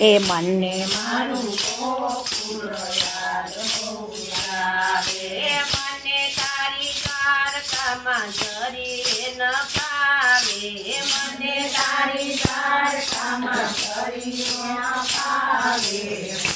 એ મને મારું ગોકુળ યાદ હોવે મને તારી કારતામાં શરીર ન પાવે મને તારી કારતામાં શરીર ન પાવે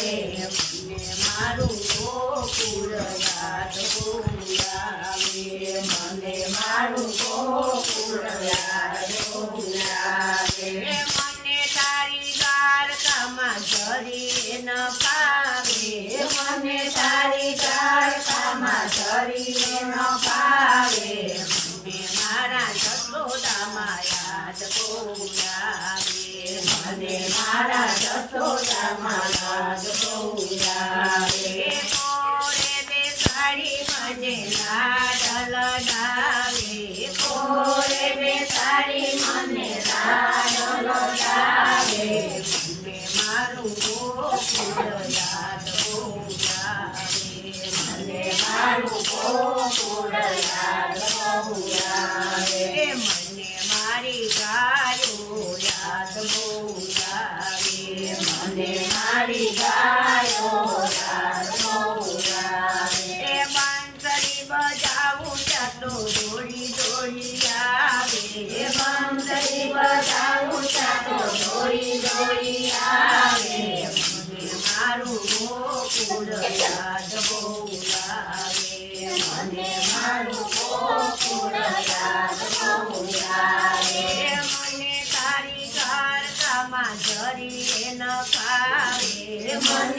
રે મારા જસોદામાં લાજ ગોરાવે કોરે બે સાડી મજે લાડલ ગાવે કોરે બે મારું vai.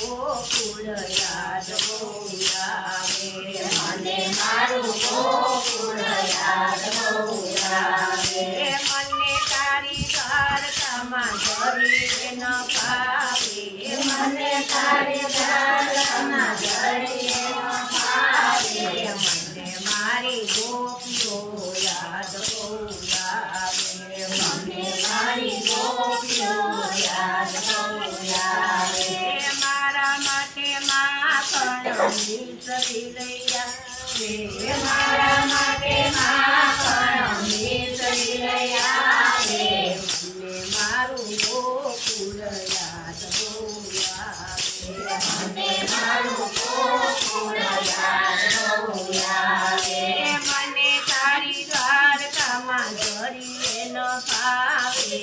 ગોકુળ યાદ બોલાવે મને મારું મને તારી દ્વારકામાં ધરી. મારા માટે મારું ગોકુલ મને તારી દ્વારકામાં ધરીએ ન ફાવે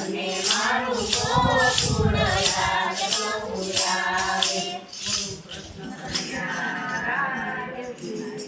મને મારું